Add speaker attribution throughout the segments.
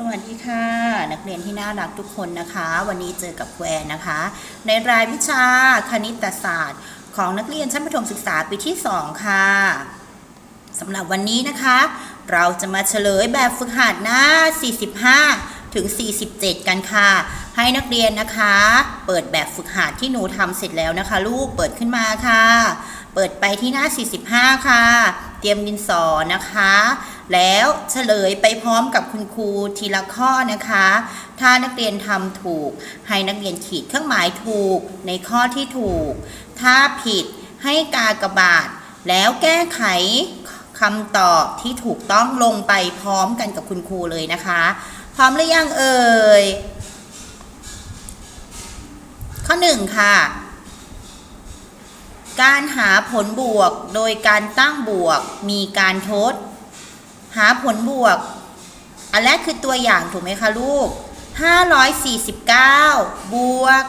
Speaker 1: สวัสดีค่ะ นักเรียนที่น่ารักทุกคนนะคะ วันนี้เจอกับแวนนะคะ ในรายวิชาคณิตศาสตร์ ของนักเรียนชั้นประถมศึกษาปีที่ 2 ค่ะสำหรับวันนี้นะคะ เราจะมาเฉลยแบบฝึกหัดหน้า 45 ถึง 47 กันค่ะ ให้นักเรียนนะคะ เปิดแบบฝึกหัดที่หนูทำเสร็จแล้วนะคะ ลูกเปิดขึ้นมาค่ะ เปิดไปที่หน้า 45 ค่ะ เตรียมดินสอนะคะ แล้วเฉลยไปพร้อมกับคุณครูทีละข้อนะคะ ถ้านักเรียนทำถูก ให้นักเรียนขีดเครื่องหมายถูกในข้อที่ถูก ถ้าผิดให้กากบาท แล้วแก้ไขคำตอบที่ถูกต้องลงไปพร้อมกันกับคุณครูเลยนะคะ พร้อมหรือยังเอ่ย ข้อหนึ่งค่ะ การหาผลบวกโดยการตั้งบวกมีการทด หาผลบวก อันแรกคือตัวอย่างถูกไหมคะลูก 549 บวก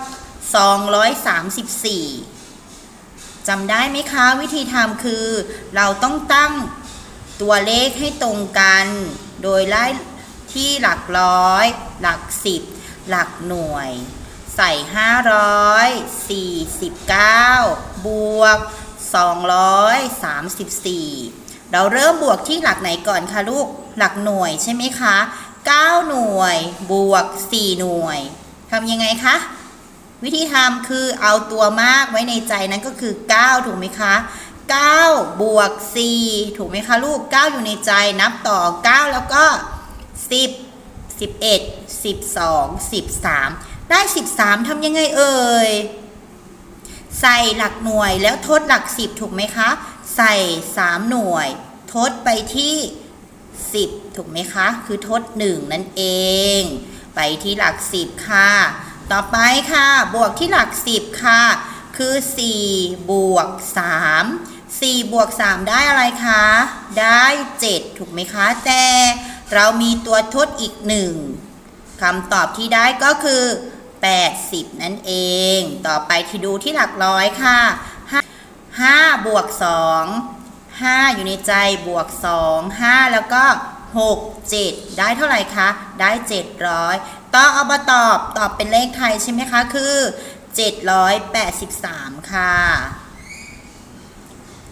Speaker 1: 234จำได้ไหมคะวิธีทำคือ เราต้องตั้งตัวเลขให้ตรงกัน โดยไล่ที่หลักร้อย หลักสิบ หลักหน่วย ใส่ 549 บวก 234 เราเริ่มบวกที่หลักไหนก่อนคะลูก หลักหน่วยใช่ไหมคะ 9 หน่วยบวก 4 หน่วยทำยังไงคะ วิธีทำคือเอาตัวมากไว้ในใจนั้นก็คือ 9 ถูกไหมคะ 9 บวก 4 ถูกไหมคะลูก 9 อยู่ในใจนับต่อ 9 แล้วก็ 10 11 12 13 ได้ 13 ทำยังไงเอ่ย ใส่หลักหน่วยแล้วทดหลัก 10 ถูกไหมคะ ใส่ 3 หน่วย ทดไปที่ 10 ถูกไหมคะ คือทด 1 นั่นเอง ไปที่หลัก 10 ค่ะ ต่อไปค่ะ บวกที่หลัก 10 ค่ะ คือ 4 บวก 3 4 บวก 3 ได้อะไรคะ ได้ 7 ถูกไหมคะ แต่เรามีตัวทดอีก 1คำตอบที่ได้ก็คือ 80 นั่นเอง ต่อไปที่ดูที่หลักร้อยค่ะ 5บวก2 5 อยู่ในใจบวก 2 5 แล้วก็ 6 7 ได้เท่าไหร่คะ ได้ 700 ต้องเอามาตอบตอบเป็นเลขไทยใช่ไหมคะ คือ 783 ค่ะ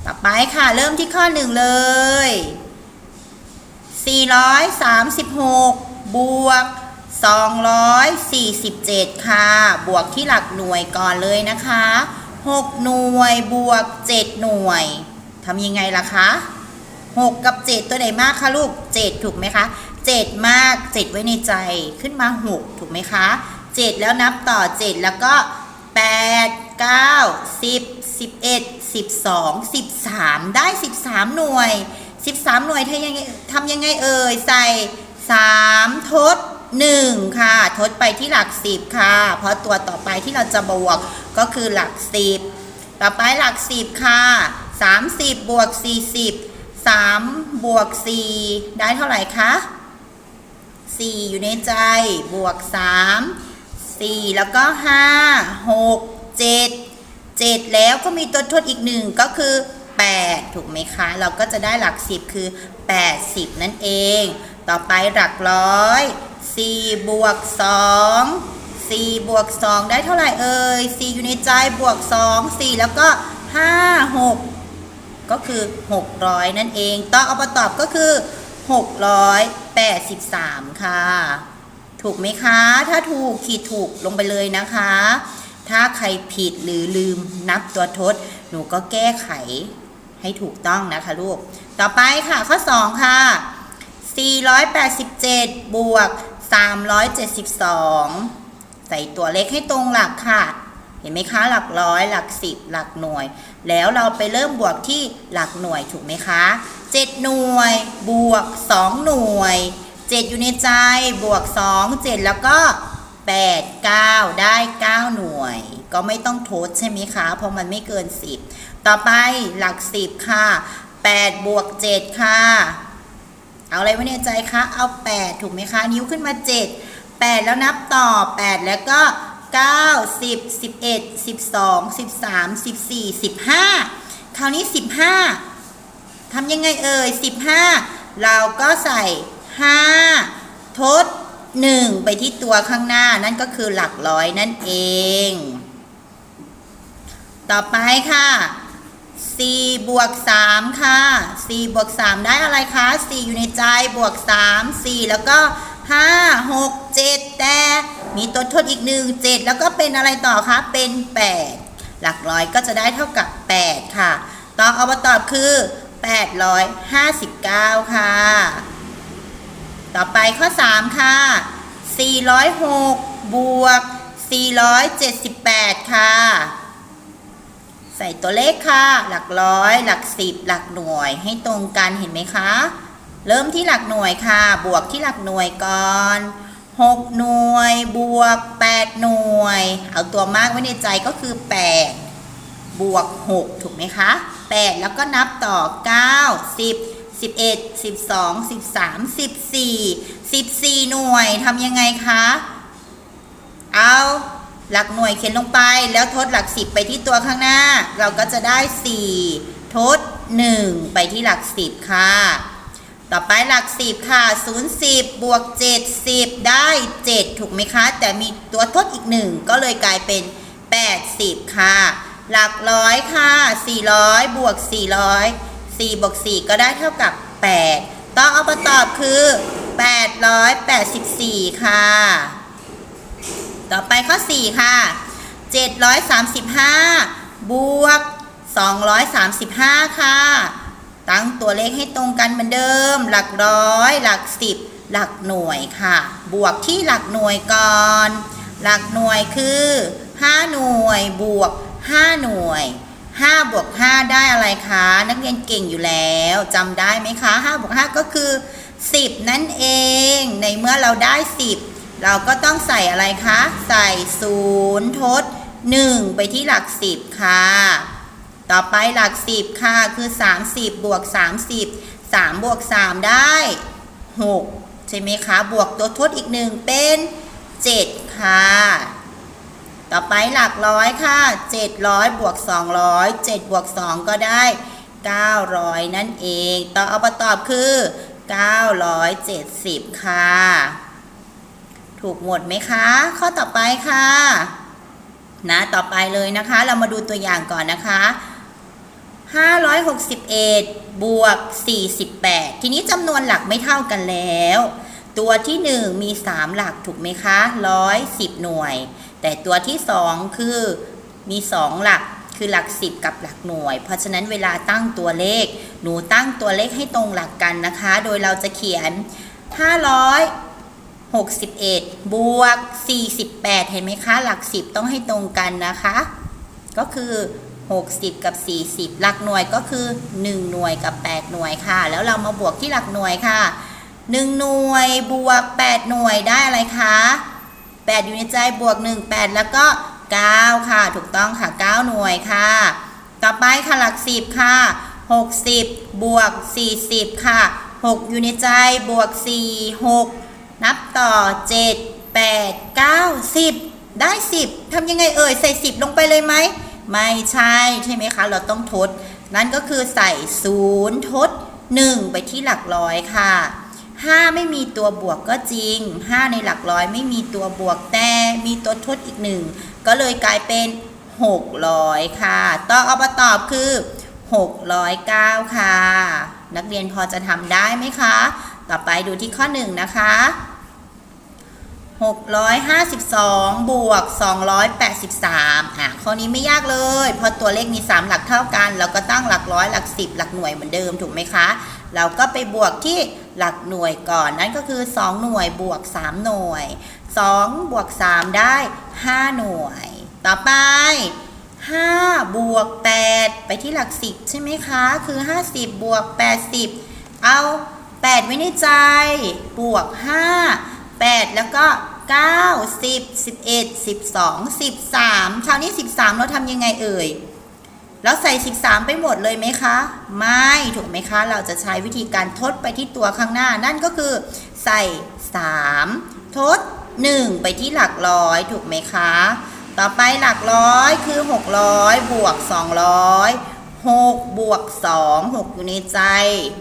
Speaker 1: ต่อไปค่ะเริ่มที่ข้อหนึ่งเลย 436 บวก 247 ค่ะ บวกที่หลักหน่วยก่อนเลยนะคะ 6 หน่วยบวก 7 หน่วยทำยังไงล่ะคะ 6 กับ 7 ตัวไหนมากคะลูก 7 ถูกไหมคะ 7 มาก 7 ไว้ในใจขึ้นมา 6 ถูกไหมคะ 7 แล้วนับต่อ 7 แล้วก็ 8 9 10 11 12 13 ได้ 13 หน่วย 13 หน่วยทำยังไงทำยังไงเอ่ยใส่ 3 ทด 1 ค่ะ ทดไปที่หลัก 10 ค่ะ เพราะตัวต่อไปที่เราจะบวก ก็คือหลัก10ต่อไปหลัก10ค่ะ30บวก40 3บวก4ได้เท่าไหร่คะ4อยู่ในใจบวก3 4แล้วก็5 6 7 7แล้วก็มีตัวทดอีกหนึ่งก็คือ8ถูกไหมคะ เราก็จะได้หลัก10คือ80นั่นเอง ต่อไปหลักร้อย4บวก2 4 บวก 2 ได้เท่าไหร่เอ่ย4อยู่ในใจบวก 2 4 แล้วก็ 5 6 ก็คือ 600 นั่นเองต้องเอามาตอบก็คือ 683 ค่ะ ถูกไหมคะ ถ้าถูกขีดถูกลงไปเลยนะคะ ถ้าใครผิดหรือลืมนับตัวทด หนูก็แก้ไขให้ถูกต้องนะคะลูก ต่อไปค่ะข้อ 2 ค่ะ 487 บวก 372 ใส่ตัวเลขให้ตรงหลักค่ะ เห็นไหมคะ หลักร้อย หลักสิบ หลักหน่วย แล้วเราไปเริ่มบวกที่หลักหน่วยถูกไหมคะ 7 หน่วย บวก 2 หน่วย 7 อยู่ในใจ บวก 2 7 แล้วก็ 8 9 ได้ 9 หน่วย ก็ไม่ต้องทดใช่ไหมคะ เพราะมันไม่เกิน 10 ต่อไปหลัก 10 ค่ะ 8 บวก 7 ค่ะ เอาอะไรไว้ในใจคะ เอา 8 ถูกไหมคะ นิ้วขึ้นมา 7 8 แล้วนับต่อ 8 แล้วก็ 9 10 11 12 13 14 15 คราวนี้ 15ทำยังไงเอ่ย 15 เราก็ใส่ 5 ทด 1 ไปที่ตัวข้างหน้านั่นก็คือหลักร้อยนั่นเอง ต่อไปค่ะ4บวก3ค่ะ4บวก3ได้อะไรคะ4อยู่ในใจบวก 3 4 แล้วก็ 5 6 7แต่มีตัวทดอีกหนึ่ง7แล้วก็เป็นอะไรต่อคะ เป็น8หลักร้อยก็จะได้เท่ากับ8ค่ะตอบเอามาตอบคือ859ค่ะ ต่อไปข้อ3ค่ะ406บวก478ค่ะใส่ตัวเลขค่ะ หลักร้อย หลักสิบ หลักหน่วยให้ตรงกันเห็นไหมคะ เริ่มที่หลักหน่วยค่ะ บวกที่หลักหน่วยก่อน6หน่วยบวก 8 หน่วย เอาตัวมากไว้ในใจก็คือ 8 บวก 6 ถูกไหมคะ 8 แล้วก็นับต่อ 9 10 11 12 13 14 14 หน่วยทำยังไงคะ เอาหลักหน่วยเขียนลงไปแล้วทดหลักสิบไปที่ตัวข้างหน้า เราก็จะได้ 4 ทด 1 ไปที่หลักสิบค่ะ ต่อไปหลักสิบค่ะ0 10บวก70ได้7ถูกไหมคะ แต่มีตัวทดอีก1ก็เลยกลายเป็น80ค่ะ หลักร้อยค่ะ400บวก400 4บวก4ก็ได้เท่ากับ8ต้องเอามาตอบคือ884ค่ะ ต่อไปข้อ4ค่ะ735บวก235ค่ะ ตั้งตัวเลขให้ตรงกันเหมือนเดิม หลักร้อย หลักสิบ หลักหน่วยค่ะ บวกที่หลักหน่วยก่อน หลักหน่วยคือ 5 หน่วย บวก 5 หน่วย5บวก5ได้อะไรคะ นักเรียนเก่งอยู่แล้วจำได้ไหมคะ5บวก5ก็คือ 10 นั่นเอง ในเมื่อเราได้ 10 เราก็ต้องใส่อะไรคะ ใส่ 0 ทด 1 ไปที่หลัก 10 ค่ะ ต่อไปหลัก 10 ค่ะ คือ 30 บวก 30 3 บวก 3 ได้ 6 ใช่ไหมคะ บวกตัวทดอีกหนึ่งเป็น 7 ค่ะ ต่อไปหลักร้อยค่ะ 700 บวก 200 7 บวก 2 ก็ได้ 900 นั่นเอง ต่อเอามาตอบคือ 970 ค่ะ ถูกหมดไหมคะ ข้อต่อไปค่ะนะต่อไปเลยนะคะ เรามาดูตัวอย่างก่อนนะคะ 561 บวก 48 ทีนี้จำนวนหลักไม่เท่ากันแล้ว ตัวที่ 1 มี 3 หลักถูกไหมคะ 110 หน่วย แต่ตัวที่ 2 คือมี 2 หลักคือหลัก 10 กับหลักหน่วย เพราะฉะนั้นเวลาตั้งตัวเลข หนูตั้งตัวเลขให้ตรงหลักกันนะคะ โดยเราจะเขียน 561 บวก 48 เห็นไหมคะ หลัก 10 ต้องให้ตรงกันนะคะ ก็คือ 60 กับ 40 หลักหน่วยก็คือ 1 หน่วยกับ 8 หน่วยค่ะ แล้วเรามาบวกที่หลักหน่วยค่ะ 1 หน่วยบวก 8 หน่วยได้อะไรคะ8 อยู่ในใจบวก 1 8 แล้วก็ 9 ค่ะ ถูกต้องค่ะ 9 หน่วยค่ะ ต่อไปค่ะหลัก 10 ค่ะ 60 บวก 40 ค่ะ 6 อยู่ในใจบวก 4 6 นับต่อ 7 8 9 10 ได้ 10ทำยังไงเอ่ย ใส่ 10 ลงไปเลยไหม ไม่ใช่ใช่ไหมคะ เราต้องทด นั่นก็คือใส่0ทด 1 ไปที่หลักร้อยค่ะ 5 ไม่มีตัวบวกก็จริง 5 ในหลักร้อยไม่มีตัวบวกแต่มีตัวทดอีกหนึ่งก็เลยกลายเป็น 600 ค่ะ ต่อเอามาตอบคือ 609 ค่ะ นักเรียนพอจะทำได้ไหมคะ ต่อไปดูที่ข้อ 1 นะคะ 652 บวก 283 อะ ข้อนี้ไม่ยากเลย เพราะตัวเลขมี 3 หลักเท่ากัน เราก็ตั้งหลักร้อยหลัก 10 หลักหน่วยเหมือนเดิมถูกไหมคะ เราก็ไปบวกที่หลักหน่วยก่อน นั่นก็คือ 2 หน่วยบวก 3 หน่วย 2 บวก 3 ได้ 5 หน่วย ต่อไป 5 บวก 8 ไปที่หลัก 10 ใช่ไหมคะ คือ 50 บวก 80 เอา 8 ไว้ในใจ บวก 5 8 แล้วก็ 9 10 11 12 13คราวนี้ 13 เราทำยังไงเอ่ย เราใส่ 13 ไปหมดเลยไหมคะ ไม่ถูกไหมคะ เราจะใช้วิธีการทดไปที่ตัวข้างหน้า นั่นก็คือใส่ 3 ทด 1 ไปที่หลักร้อยถูกไหมคะ ต่อไปหลักร้อยคือ 600 บวก 200 6 บวก 2 6 อยู่ในใจ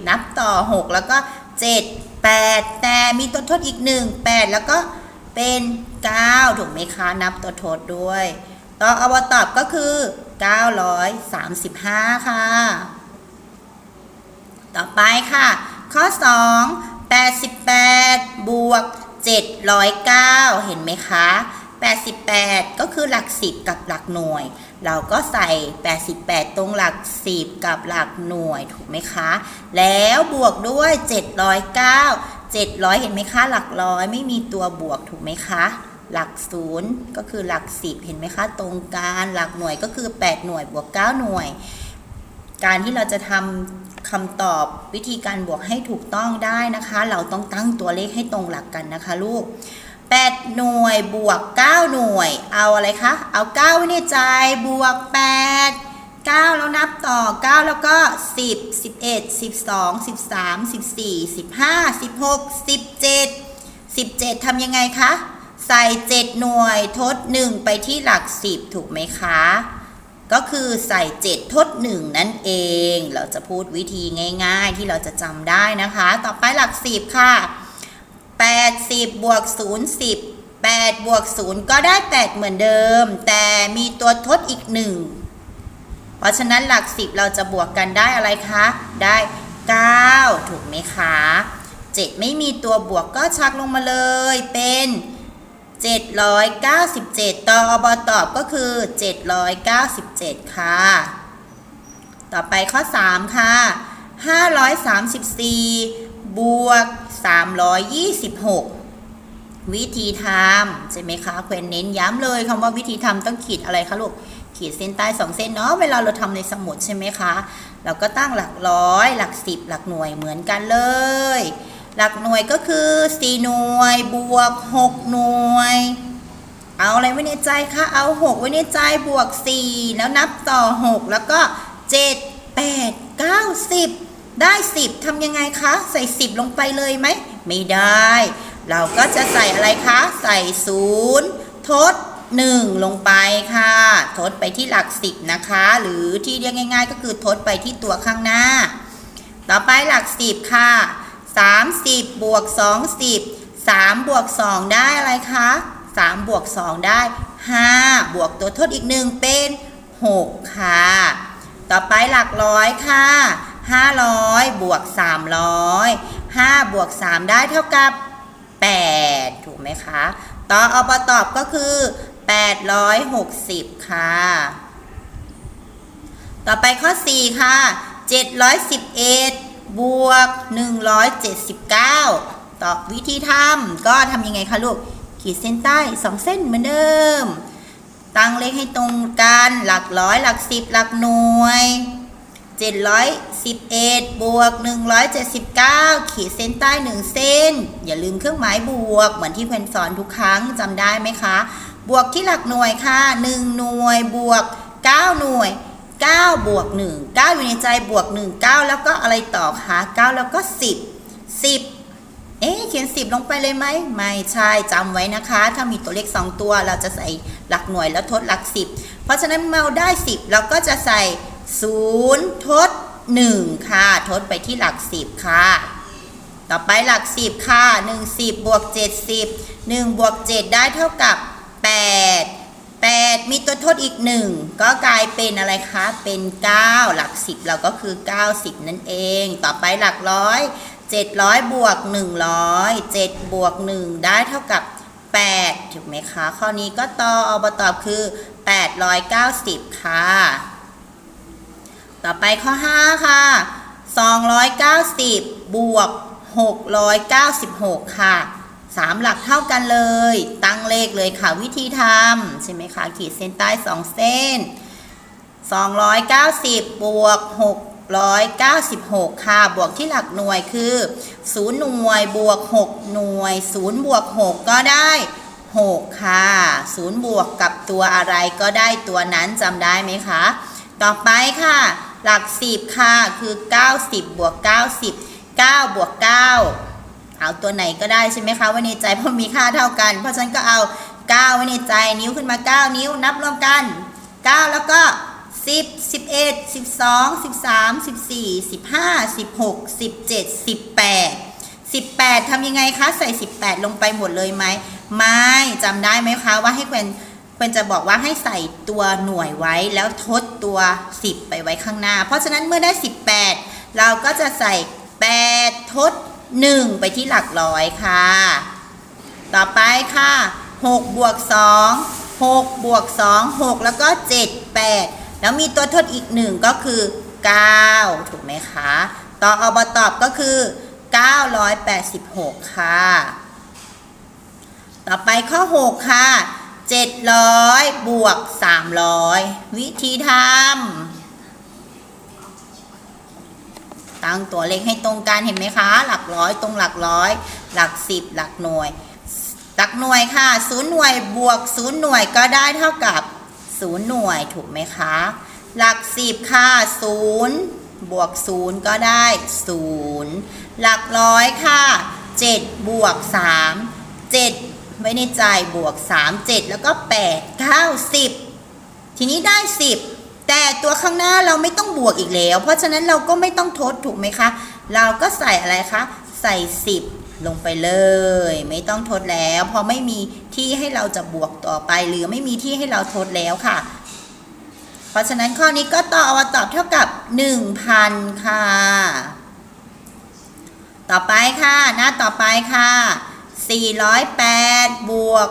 Speaker 1: นับต่อ 6 แล้วก็ 7 8 แต่มีตัวทดอีก 1 8 แล้วก็เป็น 9 ถูกไหมคะนับตัวทดด้วย ต่ออวตอบก็คือ 935 ค่ะ ต่อไปค่ะ ข้อ 2 88 บวก 709 เห็นไหมคะ 88 ก็คือหลัก 10 กับหลักหน่วย เราก็ใส่ 88 ตรงหลัก 10 กับหลักหน่วยถูกไหมคะ แล้วบวกด้วย 709 700 เห็นไหมคะ หลักร้อยไม่มีตัวบวกถูกไหมคะหลักศูนย์ก็คือหลัก10เห็นไหมคะตรงกลางหลักหน่วยก็คือ 8 หน่วยบวก 9 หน่วย การที่เราจะทำคำตอบวิธีการบวกให้ถูกต้องได้นะคะ เราต้องตั้งตัวเลขให้ตรงหลักกันนะคะลูก 8 หน่วยบวก 9 หน่วย เอาอะไรคะ เอา9ไว้ในใจบวก 8 9 แล้วนับต่อ 9 แล้วก็ 10 11 12 13 14 15 16 17 17ทำยังไงคะ ใส่ 7 หน่วยทด 1 ไปที่หลัก 10 ถูกไหมคะ ก็คือใส่ 7 ทด 1 นั่นเอง เราจะพูดวิธีง่าย ๆ ที่เราจะจำได้นะคะ ต่อไปหลัก 10 ค่ะ 80 บวก 0 10 8 บวก 0 ก็ได้ 8 เหมือนเดิม แต่มีตัวทดอีก 1 เพราะฉะนั้นหลัก 10 เราจะบวกกันได้อะไรคะ ได้ 9 ถูกไหมคะ 7 ไม่มีตัวบวกก็ชักลงมาเลยเป็น 797 ต่ออบตอบก็คือ 797 ค่ะ ต่อไปข้อ 3 ค่ะ 534 บวก 326 วิธีทำใช่ไหมคะเควนเน้นย้ำเลยคำว่าวิธีทำต้องขีดอะไรคะลูกขีดเส้นใต้สองเส้นเนาะเวลาเราทำในสมุดใช่ไหมคะ เราก็ตั้งหลักร้อย หลักสิบหลักหน่วยเหมือนกันเลย หลักหน่วยก็คือ4หน่วยบวก6หน่วย เอาอะไรไว้ในใจคะเอา 6 ไว้ในใจบวก 4 แล้วนับต่อ 6 แล้วก็ 7 8 9 10 ได้ 10ทำยังไงคะ ใส่ 10 ลงไปเลยไหม ไม่ได้ เราก็จะใส่อะไรคะ ใส่0ทด 1 ลงไปค่ะ ทดไปที่หลัก 10 นะคะ หรือที่เรียกง่าย ๆ ก็คือทดไปที่ตัวข้างหน้า ต่อไปหลัก 10 ค่ะ 30 บวก 20 3 บวก 2 ได้อะไรคะ 3 บวก 2 ได้ 5 บวกตัวทดอีกหนึ่งเป็น 6 ค่ะ ต่อไปหลักร้อยค่ะ 500 บวก 300 5บวก 3 ได้เท่ากับ 8 ถูกไหมคะ ต่อเอบตอบก็คือ 860 ค่ะ ต่อไปข้อ 4 ค่ะ 711 บวก 179ต่อวิธีทำก็ทำยังไงคะลูก ขีดเส้นใต้ 2 เส้นเหมือนเดิม ตั้งเลขให้ตรงกัน หลักร้อย หลักสิบ หลักหน่วย 711 บวก 179 ขีดเส้นใต้ 1 เส้น อย่าลืมเครื่องหมายบวก เหมือนที่เพนสอนทุกครั้งจำได้ไหมคะ บวกที่หลักหน่วยค่ะ 1 หน่วยบวก 9 หน่วย 9 บวก 1 9 อยู่ในใจบวก 1 9 แล้วก็อะไรต่อคะ 9 แล้วก็ 10 10 เอ๊ะเขียน 10 ลงไปเลยไหม ไม่ใช่จำไว้นะคะ ถ้ามีตัวเลข 2 ตัวเราจะใส่หลักหน่วยแล้วทดหลัก 10 เพราะฉะนั้นเมื่อเราได้ 10 เราก็จะใส่ 0 ทด 1 ค่ะ ทดไปที่หลัก 10 ค่ะ ต่อไปหลัก 10 ค่ะ 1 10บวก70 1บวก7ได้เท่ากับ 8 8 มีตัวทดอีก 1 ก็กลายเป็นอะไรคะ เป็น 9 หลัก 10 เราก็คือ 90 นั่นเอง ต่อไปหลักร้อย700 บวก 100 7 บวก 1 ได้เท่ากับ 8 ถูกไหมคะ ข้อนี้ก็ต่ออบตอบคือ 890 ค่ะ ต่อไปข้อ 5 ค่ะ 290 บวก 696 ค่ะ 3 หลักเท่ากันเลย ตั้งเลขเลยค่ะวิธีทำใช่ไหมคะ ขีดเส้นใต้ 2 เส้น 290 บวก 696 ค่ะ บวกที่หลักหน่วยคือ 0 หน่วยบวก 6 หน่วย 0 บวก 6 ก็ได้ 6 ค่ะ0บวกกับตัวอะไรก็ได้ตัวนั้นจำได้ไหมคะ ต่อไปค่ะ หลัก10ค่ะคือ 90 บวก 90 9 บวก 9 เอาตัวไหนก็ได้ใช่ไหมคะไว้ในใจเพราะมีค่าเท่ากัน เพราะฉะนั้นก็เอา 9 ไว้ในใจนิ้วขึ้นมา 9 นิ้วนับรวมกัน 9 แล้วก็ 10 11 12 13 14 15 16 17 18 18ทำยังไงคะ ใส่ 18 ลงไปหมดเลยไหม ไม่จำได้ไหมคะ ว่าให้ควน ควรจะบอกว่าให้ใส่ตัวหน่วยไว้แล้วทดตัว 10 ไปไว้ข้างหน้า เพราะฉะนั้นเมื่อได้ 18 เราก็จะใส่ 8 ทด 1 ไปที่หลักร้อยค่ะ ต่อไปค่ะ6บวก2 6บวก2 6 แล้วก็ 7 8 แล้วมีตัวทดอีก 1 ก็คือ 9 ถูกไหมคะ ต่ออบตอบก็คือ 986 ค่ะ ต่อไปข้อ 6 ค่ะ 700 บวก 300 วิธีทำตั้งตัวเลขให้ตรงกันเห็นไหมคะ หลักร้อยตรงหลักร้อย หลักสิบหลักหน่วย หลักหน่วยค่ะศูนย์หน่วยบวกศูนย์หน่วยก็ได้เท่ากับศูนย์หน่วยถูกไหมคะ หลักสิบค่ะศูนย์บวกศูนย์ก็ได้ศูนย์หลักร้อยค่ะเจ็ดบวกสามเจ็ด ไว้ในใจบวกสามเจ็ดแล้วก็แปดเก้าสิบทีนี้ได้ 10 แต่ตัวข้างหน้าเราไม่ต้องบวกอีกแล้ว เพราะฉะนั้นเราก็ไม่ต้องทดถูกไหมคะ เราก็ใส่อะไรคะ ใส่ 10 ลงไปเลย ไม่ต้องทดแล้วเพราะไม่มีที่ให้เราจะบวกต่อไป หรือไม่มีที่ให้เราทดแล้วค่ะ เพราะฉะนั้นข้อนี้ก็ตอบตอบเท่ากับ 1,000 ค่ะ ต่อไปค่ะ หน้าต่อไปค่ะ 408 บวก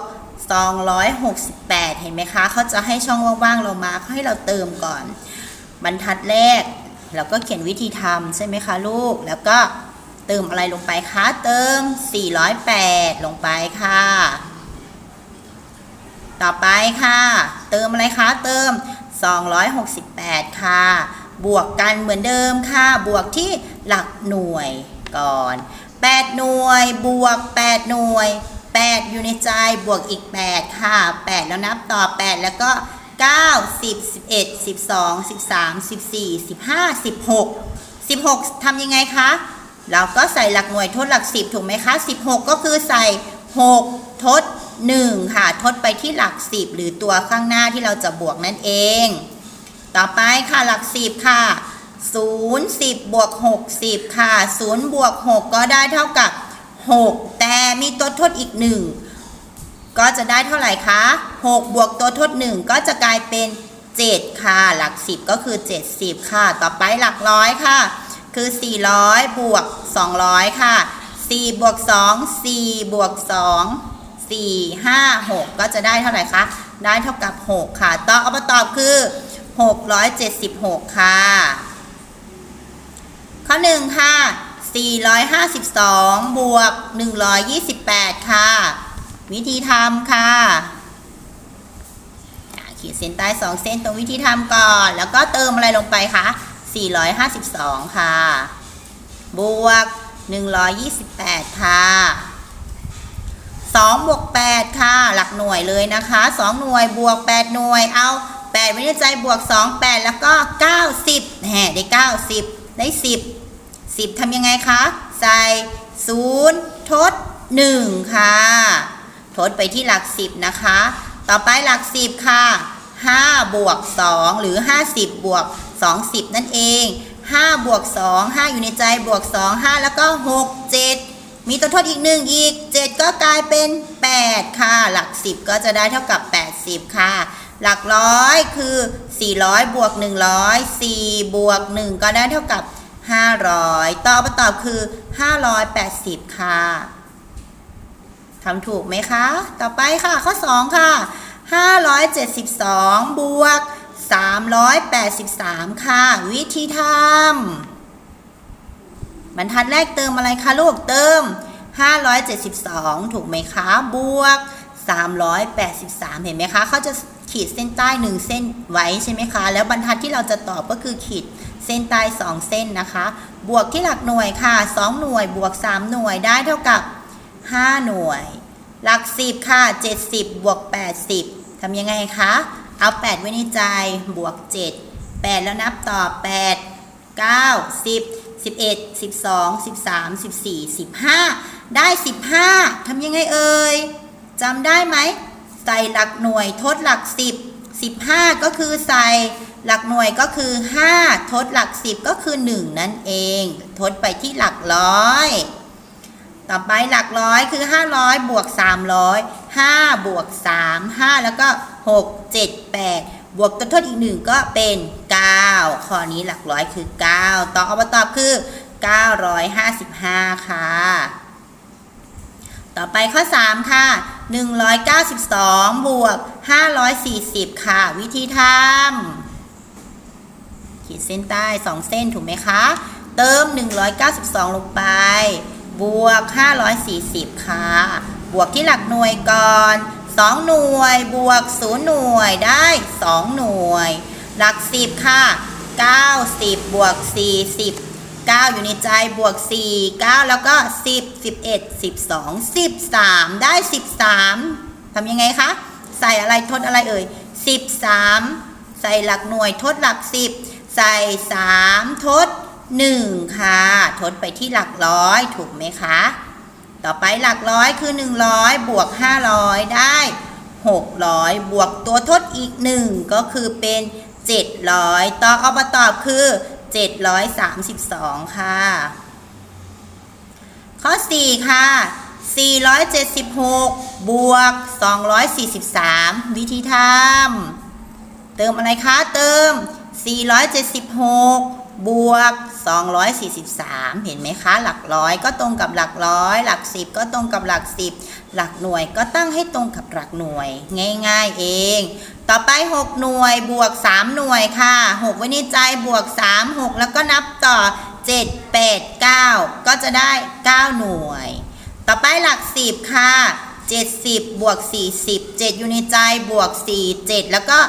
Speaker 1: 268 เห็นไหมคะ เขาจะให้ช่องว่างๆเรามาเขาให้เราเติมก่อน บรรทัดแรกเราก็เขียนวิธีทำใช่ไหมคะลูก แล้วก็เติมอะไรลงไปคะ เติม 408 ลงไปค่ะ ต่อไปค่ะ เติมอะไรคะ เติม 268 ค่ะ บวกกันเหมือนเดิมค่ะ บวกที่หลักหน่วยก่อน 8 หน่วย บวก 8 หน่วย 8 อยู่ในใจบวกอีก 8 ค่ะ 8 แล้วนับต่อ 8 แล้วก็ 9 10 11 12 13 14 15 16 16ทำยังไงคะ เราก็ใส่หลักหน่วยทดหลัก 10 ถูกไหมคะ 16 ก็คือใส่ 6 ทด 1 ค่ะ ทดไปที่หลัก 10 หรือตัวข้างหน้าที่เราจะบวกนั่นเอง ต่อไปค่ะหลัก 10 ค่ะ 0 10บวก60 ค่ะ0บวก6ก็ได้เท่ากับ 6 แต่มีตัวทดอีก 1 ก็จะได้เท่าไหร่คะ6บวกตัวทด 1 ก็จะกลายเป็น 7 ค่ะ หลัก 10 ก็คือ 70 ค่ะ ต่อไปหลักร้อยค่ะ คือ 400 บวก 200 ค่ะ 4 บวก 2 4 บวก 2 4 5 6 ก็จะได้เท่าไหร่คะ ได้เท่ากับ 6 ค่ะ ต่อเอามาตอบคือ 676 ค่ะ ข้อ1ค่ะ452 บวก 128 ค่ะ วิธีทำค่ะขีดเส้นใต้ 2 เส้นตรงวิธีทำก่อน แล้วก็เติมอะไรลงไปคะ452 ค่ะ บวก 128 ค่ะ2บวก8ค่ะ หลักหน่วยเลยนะคะ 2 หน่วยบวก 8 หน่วย เอา 8 ไว้ในใจบวก 2 8 แล้วก็ 90แหมได้ 90 ได้10 10ทำยังไงคะ ใส่0ทด1ค่ะ ทดไปที่หลัก10นะคะ ต่อไปหลัก10ค่ะ5บวก2หรือ50บวก20นั่นเอง5บวก2 5อยู่ในใจบวก2 5แล้วก็6 7มีตัวทดอีกหนึ่งอีก 7 ก็กลายเป็น 8 ค่ะ หลัก 10 ก็จะได้เท่ากับ 80 ค่ะ หลักร้อยคือ 400 บวก 100 4 บวก 1 ก็ได้เท่ากับ 500 ตอบมาตอบคือ 580 ค่ะทำถูกไหมคะ ต่อไปค่ะ ข้อ 2 ค่ะ 572 บวก 383 ค่ะ วิธีทำบรรทัดแรกเติมอะไรคะลูกเติม 572 ถูกไหมคะ บวก 383 เห็นไหมคะเขาจะ ขีดเส้นใต้ 1 เส้นไว้ใช่ไหมคะ แล้วบรรทัดที่เราจะตอบก็คือขีดเส้นใต้ 2 เส้นนะคะ บวกที่หลักหน่วยค่ะ 2 หน่วยบวก 3 หน่วยได้เท่ากับ 5 หน่วย หลัก 10 ค่ะ 70 บวก 80 ทำยังไงคะ เอา 8 ไว้ในใจบวก 7 8 แล้วนับต่อ 8 9 10 11 12 13 14 15 ได้ 15 ทำยังไงเอ่ยจำได้ไหม ใส่หลักหน่วยทดหลัก 10 15 ก็คือใส่หลักหน่วยก็คือ 5 ทดหลัก 10 ก็คือ 1 นั่นเอง ทดไปที่หลักร้อย ต่อไปหลักร้อยคือ 500 บวก 300 5 บวก 3 5 แล้วก็ 6 7 8 บวกตัวทดอีกหนึ่งก็เป็น 9 ข้อนี้หลักร้อยคือ 9 ต่อเอามาตอบคือ 955 ค่ะ ต่อไปข้อ 3 ค่ะ 192 บวก 540 ค่ะ วิธีทำขีดเส้นใต้ 2 เส้นถูกไหมคะ เติม 192 ลงไป บวก 540 ค่ะ บวกที่หลักหน่วยก่อน 2 หน่วย บวก 0 หน่วยได้ 2 หน่วย หลัก 10 ค่ะ 90 บวก 40 9 อยู่ในใจบวก 4 9 แล้วก็ 10 11 12 13 ได้ 13ทำยังไงคะ ใส่อะไรทดอะไรเอ่ย 13 ใส่หลักหน่วยทดหลัก 10 ใส่ 3 ทด 1 ค่ะ ทดไปที่หลักร้อยถูกไหมคะ ต่อไปหลักร้อยคือ 100 บวก 500 ได้ 600 บวกตัวทดอีก 1 ก็คือเป็น 700 ต่อเอามาตอบคือ 732 ค่ะ ข้อ 4 ค่ะ 476 บวก 243 วิธีทำเติมอะไรคะ เติม 476 บวก 243 เห็นไหมคะ หลักร้อยก็ตรงกับหลักร้อย หลักสิบก็ตรงกับหลักสิบหลักหน่วยก็ตั้งให้ตรงกับหลักหน่วย ง่ายๆเอง ต่อไป 6 หน่วยบวก 3 หน่วยค่ะ 6 ไว้ในใจบวก 3 6 แล้วก็นับต่อ 7 8 9 ก็จะได้ 9 หน่วย ต่อไปหลัก10ค่ะ 70 บวก 40 7 อยู่ในใจบวก 4 7 แล้วก็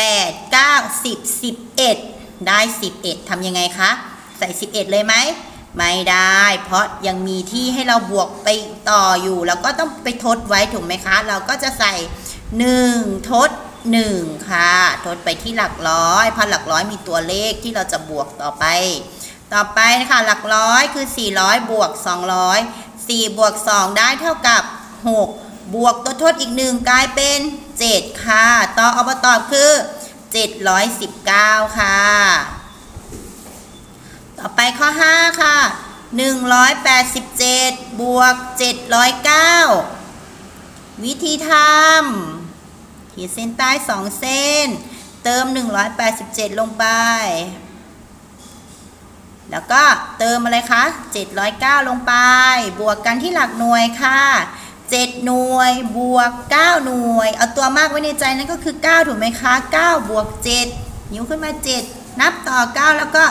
Speaker 1: 8 9 10 11 ได้ 11ทำยังไงคะ ใส่ 11 เลยไหม ไม่ได้ เพราะยังมีที่ให้เราบวกไปต่ออยู่ แล้วก็ต้องไปทดไว้ถูกไหมคะ เราก็จะใส่ 1 ทด 1 ค่ะ ทดไปที่หลักร้อย เพราะหลักร้อยมีตัวเลขที่เราจะบวกต่อไป ต่อไปนะคะหลักร้อยคือ 400 บวก 200 4 บวก 2 ได้เท่ากับ 6 บวกตัวทดอีกหนึ่งกลายเป็น 7 ค่ะ ต่อเอามาตอบคือ 719 ค่ะ ต่อไปข้อ 5 ค่ะ 187 บวก 709 วิธีทำขีดเส้นใต้ 2 เส้น เติม 187 ลงไป แล้วก็เติมอะไรคะ 709 ลงไป บวกกันที่หลักหน่วยค่ะ 7 หน่วยบวก 9 หน่วย เอาตัวมากไว้ในใจนั่นก็คือ 9 ถูกไหมคะ9บวก 7 นิ้วขึ้นมา 7 นับต่อ 9 แล้วก็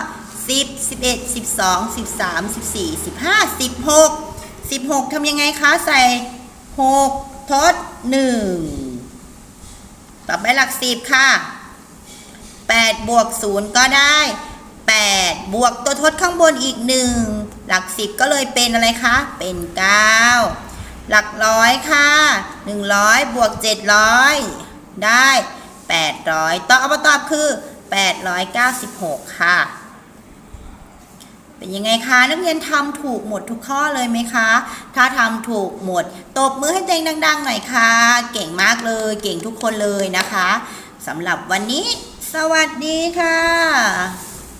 Speaker 1: 10 11 12 13 14 15 16 16ทำยังไงคะ ใส่ 6 ทด 1 ต่อไปหลัก 10 ค่ะ 8 บวก 0 ก็ได้ 8 บวกตัวทดข้างบนอีก 1 หลัก 10 ก็เลยเป็นอะไรคะ เป็น 9 หลักร้อยค่ะ 100 บวก 700 ได้ 800ต่อเอามาตอบคือ 896 ค่ะ เป็นยังไงคะ นักเรียนทำถูกหมดทุกข้อเลยไหมคะ ถ้าทำถูกหมด ตบมือให้ตัวเองดัง ๆ หน่อยค่ะ เก่งมากเลย เก่งทุกคนเลยนะคะสำหรับวันนี้ สวัสดีค่ะ